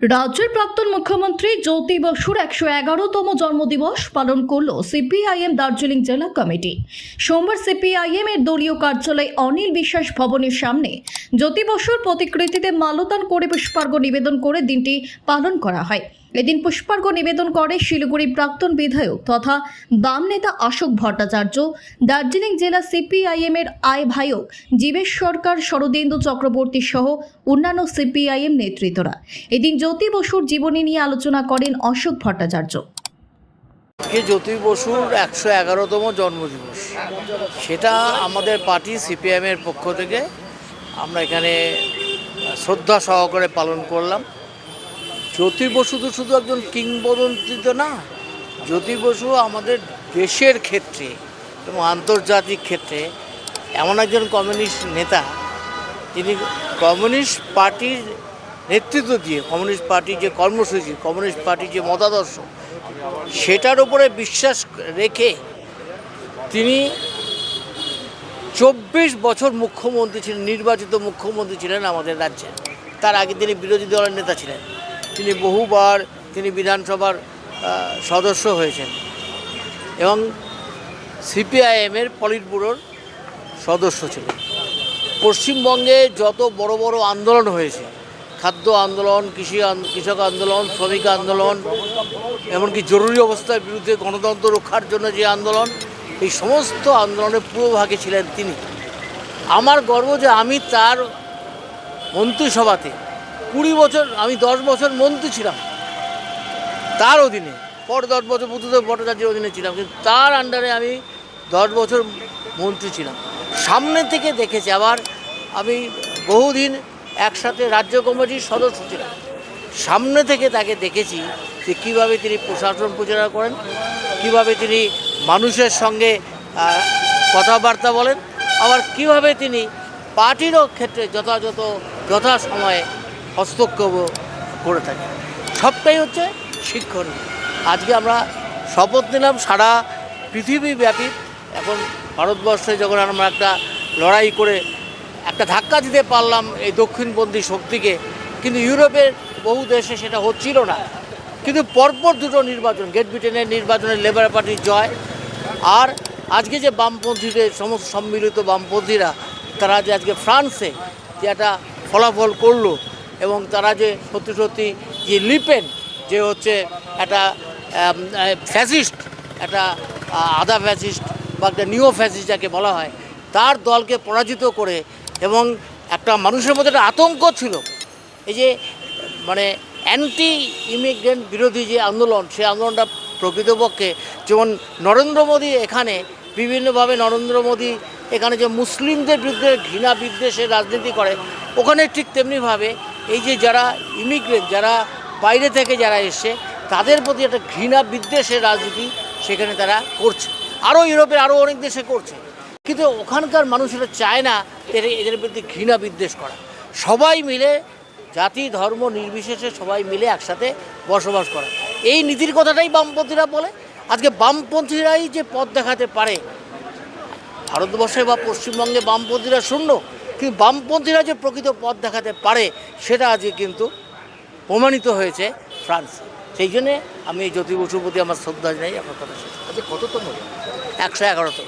রাজ্যের প্রাক্তন মুখ্যমন্ত্রী জ্যোতি বসুর একশো এগারোতম জন্মদিবস পালন করল সিপিআইএম দার্জিলিং জেলা কমিটি। সোমবার সিপিআইএম এর দলীয় কার্যালয় অনিল বিশ্বাস ভবনের সামনে জ্যোতি বসুর প্রতিকৃতিতে মালদান করে পুষ্পার্ঘ নিবেদন করে দিনটি পালন করা হয়। এদিন পুষ্পার্ঘ নিবেদন করে শিলিগুড়ি প্রাক্তন বিধায়ক তথা বাম নেতা অশোক ভট্টাচার্য, দার্জিলিং জেলা সিপিআইএম এর আয় ভাইক জীবেশ সরকার, শরদেন্দু চক্রবর্তী সহ অন্যান্য সিপিআইএম নেতৃত্বরা। এদিন জ্যোতি বসুর জীবনী নিয়ে আলোচনা করেন অশোক ভট্টাচার্য। আজকে জ্যোতি বসুর একশো এগারোতম জন্মদিবস। সেটা আমাদের পার্টি সিপিএমের পক্ষ থেকে আমরা এখানে শ্রদ্ধা সহকারে পালন করলাম। জ্যোতি বসু তো শুধু একজন কিংবদন্তি তো না, জ্যোতি বসু আমাদের দেশের ক্ষেত্রে এবং আন্তর্জাতিক ক্ষেত্রে এমন একজন কমিউনিস্ট নেতা, তিনি কমিউনিস্ট পার্টির নেতৃত্ব দিয়ে, কমিউনিস্ট পার্টির যে কর্মসূচি, কমিউনিস্ট পার্টির যে মতাদর্শ, সেটার উপরে বিশ্বাস রেখে তিনি চব্বিশ বছর মুখ্যমন্ত্রী ছিলেন, নির্বাচিত মুখ্যমন্ত্রী ছিলেন আমাদের রাজ্যে। তার আগে তিনি বিরোধী দলের নেতা ছিলেন। তিনি বহুবার তিনি বিধানসভার সদস্য হয়েছেন। এবং সিপিআইএমের পলিট ব্যুরোর সদস্য ছিলেন। পশ্চিমবঙ্গে যত বড় বড় আন্দোলন হয়েছে, খাদ্য আন্দোলন, কৃষি কৃষক আন্দোলন, শ্রমিক আন্দোলন, এমনকি জরুরি অবস্থার বিরুদ্ধে গণতন্ত্র রক্ষার জন্য যে আন্দোলন, এই সমস্ত আন্দোলনের পূর্বভাগে ছিলেন তিনি। আমার গর্ব যে আমি তার মন্ত্রিসভাতে কুড়ি বছর, আমি দশ বছর মন্ত্রী ছিলাম। তার অধীনে, পর দশ বছর বুদ্ধদেব ভট্টাচার্যের অধীনে ছিলাম, কিন্তু তার আন্ডারে আমি দশ বছর মন্ত্রী ছিলাম। সামনে থেকে দেখেছি, আবার আমি বহুদিন একসাথে রাজ্য কমিটির সদস্য ছিলাম। সামনে থেকে তাকে দেখেছি যে কীভাবে তিনি প্রশাসন পরিচালনা করেন, কীভাবে তিনি মানুষের সঙ্গে কথাবার্তা বলেন, আবার কীভাবে তিনি পার্টিরও ক্ষেত্রে যথাযথ, যথাসময়ে হস্তক্ষেপ করে থাকে। সবটাই হচ্ছে শিক্ষণীয় আজকে আমরা শপথ নিলাম সারা পৃথিবীব্যাপী। এখন ভারতবর্ষে যখন আমরা একটা লড়াই করে একটা ধাক্কা দিতে পারলাম এই দক্ষিণপন্থী শক্তিকে, কিন্তু ইউরোপের বহু দেশে সেটা হচ্ছিল না। কিন্তু পরপর দুটো নির্বাচন, গ্রেট ব্রিটেনের নির্বাচনে লেবার পার্টির জয়, আর আজকে যে বামপন্থীদের সমস্ত সম্মিলিত বামপন্থীরা, তারা যে আজকে ফ্রান্সে যে একটা ফলাফল করল এবং তারা যে সত্যি সত্যি যে লিপেন যে হচ্ছে একটা ফ্যাসিস্ট, একটা আধা ফ্যাসিস্ট বা একটা নিও ফ্যাসিস্ট যাকে বলা হয়, তার দলকে পরাজিত করে এবং একটা মানুষের মধ্যে একটা আতঙ্ক ছিল। এই যে মানে অ্যান্টি ইমিগ্রেন্ট বিরোধী যে আন্দোলন সেই আন্দোলনটা প্রকৃতপক্ষে যেমন নরেন্দ্র মোদী এখানে বিভিন্নভাবে নরেন্দ্র মোদী এখানে যে মুসলিমদের বিরুদ্ধে ঘৃণা বিদ্বেষের রাজনীতি করে, ওখানে ঠিক তেমনিভাবে এই যে যারা ইমিগ্রেন্ট যারা বাইরে থেকে যারা এসছে, তাদের প্রতি একটা ঘৃণা বিদ্বেষের রাজনীতি সেখানে তারা করছে। আরও ইউরোপের আরও অনেক দেশে করছে। কিন্তু ওখানকার মানুষেরা চায় না এদের এদের প্রতি ঘৃণা বিদ্বেষ করা। সবাই মিলে জাতি, ধর্ম নির্বিশেষে সবাই মিলে একসাথে বসবাস করা। এই নীতির কথাটাই বামপন্থীরা বলে। আজকে বামপন্থীরাই যে পথ দেখাতে পারে, ভারতবর্ষে বা পশ্চিমবঙ্গে বামপন্থীরা শূন্য। কিন্তু বামপন্থীরা যে প্রকৃত পথ দেখাতে পারে সেটা আজকে কিন্তু প্রমাণিত হয়েছে ফ্রান্স। সেই জন্যে আমি জ্যোতি বসুর প্রতি আমার শ্রদ্ধা নেই আপনার কথা শুনছি আচ্ছা কততম? একশো এগারোতম।